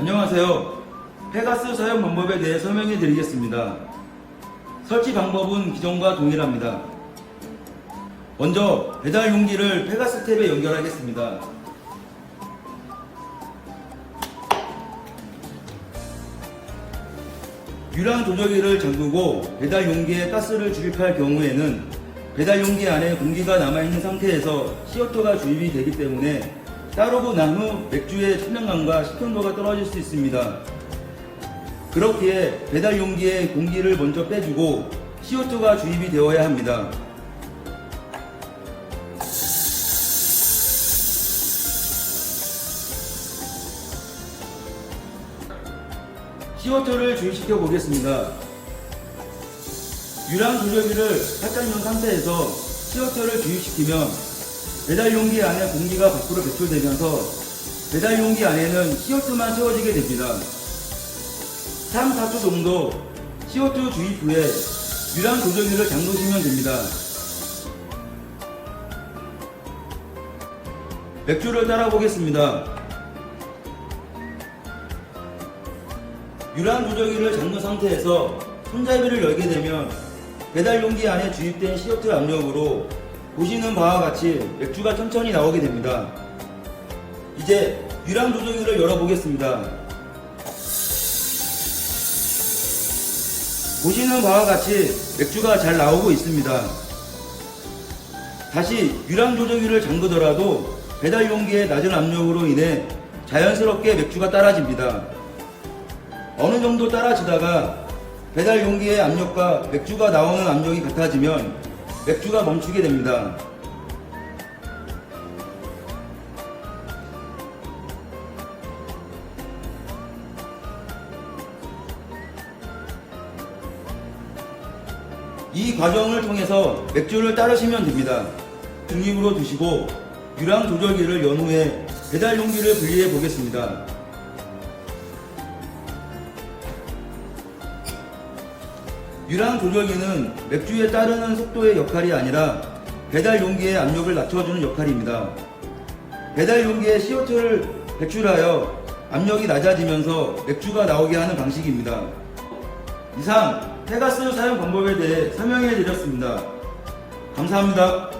안녕하세요. 페가스 사용 방법에 대해 설명해 드리겠습니다. 설치 방법은 기존과 동일합니다. 먼저 배달 용기를 페가스 탭에 연결하겠습니다. 유랑 조절기를 잠그고 배달 용기에 가스를 주입할 경우에는 배달 용기 안에 공기가 남아있는 상태에서 CO2가 주입이 되기 때문에 따르고 난 후 맥주의 투명감과 식감도가 떨어질 수 있습니다. 그렇기에 배달 용기에 공기를 먼저 빼주고 CO2가 주입이 되어야 합니다. CO2를 주입시켜 보겠습니다. 유랑 조절기를 살짝 놓은 상태에서 CO2를 주입시키면 배달 용기 안에 공기가 밖으로 배출되면서 배달 용기 안에는 CO2만 채워지게 됩니다. 3, 4초 정도 CO2 주입 후에 유랑 조절기를 잠그시면 됩니다. 맥주를 따라 보겠습니다. 유랑 조절기를 잠근 상태에서 손잡이를 열게 되면 배달 용기 안에 주입된 CO2 압력으로 보시는 바와 같이 맥주가 천천히 나오게 됩니다. 이제 유랑 조절기를 열어보겠습니다. 보시는 바와 같이 맥주가 잘 나오고 있습니다. 다시 유랑 조절기를 잠그더라도 배달 용기의 낮은 압력으로 인해 자연스럽게 맥주가 따라집니다. 어느 정도 따라지다가 배달 용기의 압력과 맥주가 나오는 압력이 같아지면 맥주가 멈추게 됩니다. 이 과정을 통해서 맥주를 따르시면 됩니다. 중립으로 두시고 유랑 조절기를 연 후에 배달 용기를 분리해 보겠습니다. 유랑 조절기는 맥주에 따르는 속도의 역할이 아니라 배달 용기의 압력을 낮춰주는 역할입니다. 배달 용기에 CO2를 배출하여 압력이 낮아지면서 맥주가 나오게 하는 방식입니다. 이상 페가스 사용 방법에 대해 설명해 드렸습니다. 감사합니다.